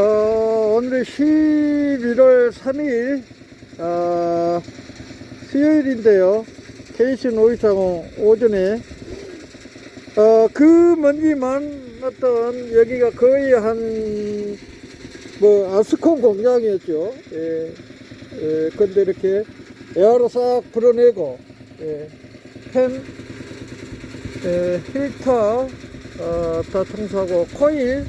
어, 오늘 11월 3일, 어, 수요일인데요. 케이슨 오이상호 오전에, 어, 그 먼지만 어떤 여기가 거의 한, 뭐, 아스콘 공장이었죠. 예. 예, 근데 이렇게 에어로 싹 불어내고, 예, 펜, 예, 필터, 어, 다 청소하고, 코일,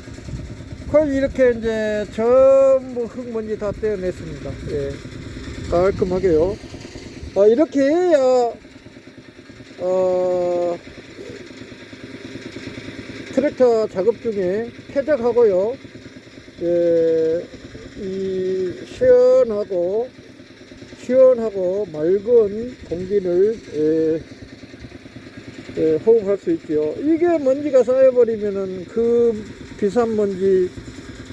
코일 이렇게 이제 전부 흙먼지 다 떼어냈습니다. 예, 깔끔하게요. 어, 이렇게 해야, 어, 트랙터 작업 중에 쾌적하고요. 예, 이 시원하고 시원하고 맑은 공기를 예, 예, 호흡할 수 있죠. 이게 먼지가 쌓여버리면은 그 비싼 먼지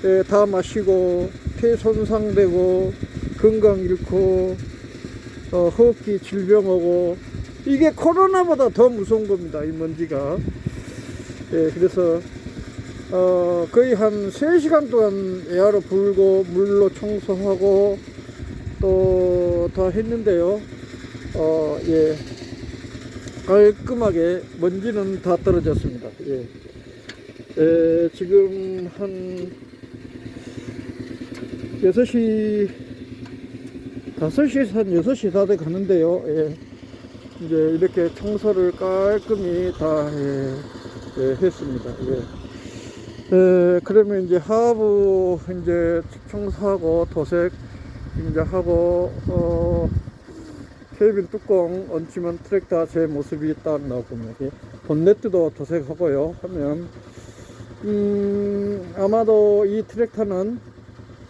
예, 다 마시고 폐 손상되고 건강 잃고 어, 호흡기 질병 오고 이게 코로나보다 더 무서운 겁니다. 이 먼지가. 예, 그래서 어, 거의 한 3시간 동안 에어로 불고 물로 청소하고 또 다 했는데요. 어, 예. 깔끔하게 먼지는 다 떨어졌습니다. 예. 에, 지금 한 6시 5시에서 한 6시 다 돼 가는데요. 예. 이제 이렇게 청소를 깔끔히 다 예, 예, 했습니다. 예. 에, 그러면 이제 하부 이제 청소하고 도색 이제 하고 어, 케이빈 뚜껑 얹히면 트랙터 제 모습이 딱 나오거든요. 이렇게 본네트도 도색하고요. 하면 음, 아마도 이 트랙터는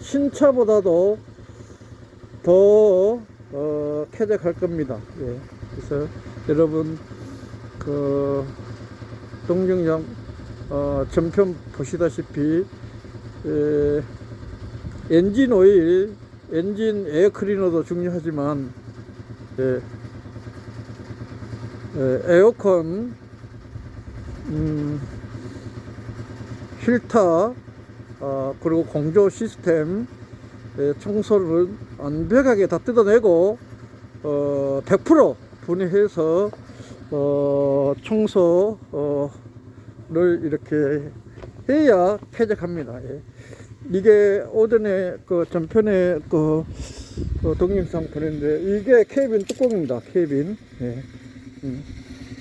신차보다도 더 어, 쾌적할 겁니다. 예. 그래서 여러분 그 동경장 어, 전편 보시다시피 에, 엔진 오일, 엔진 에어 클리너도 중요하지만 예, 에, 에어컨, 음, 필터, 어, 그리고 공조 시스템 에, 청소를 완벽하게 다 뜯어내고 어, 100% 분해해서 어, 청소 어, 를 이렇게 해야 쾌적합니다. 예. 이게 오전에 그 전편에 그, 그 동영상 보냈는데 이게 케이빈 뚜껑입니다. 케이빈. 예. 음.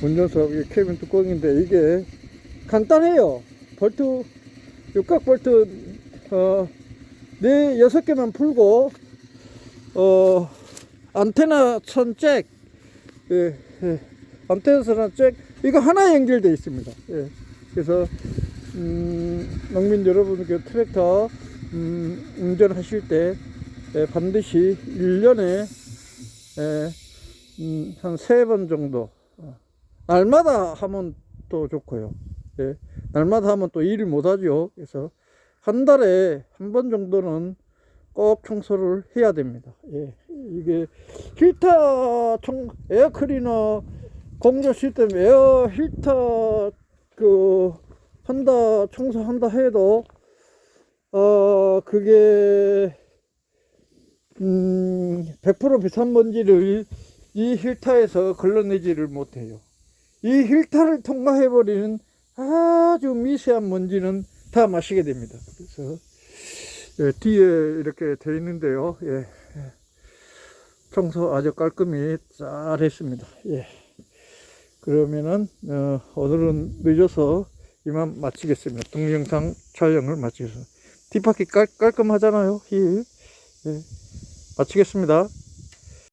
운전석 이 케이빈 뚜껑인데 이게 간단해요. 볼트 육각 볼트 어 네 여섯 개만 풀고 어 안테나 선잭 예, 예. 안테나 선잭 이거 하나 연결되어 있습니다. 예. 그래서 음, 농민 여러분께 트랙터 음, 운전하실 때 에, 반드시 1년에 에, 음, 한세 번 정도 어, 날마다 하면 또 좋고요. 예, 날마다 하면 또 일을 못하죠. 그래서 한 달에 한 번 정도는 꼭 청소를 해야 됩니다. 예, 이게 필터 청 에어 클리너 공조 시스템 에어 필터 그 한다 청소한다 해도 어 그게 음100% 비싼 먼지를 이 힐타에서 걸러내지를 못해요. 이 힐타를 통과해 버리는 아주 미세한 먼지는 다 마시게 됩니다. 그래서 예, 뒤에 이렇게 돼 있는데요. 예, 예. 청소 아주 깔끔히 잘 했습니다. 예. 그러면은 어, 오늘은 늦어서 이만 마치겠습니다. 동영상 촬영을 마치겠습니다. 뒷바퀴 깔, 깔끔하잖아요. 힐. 예. 마치겠습니다.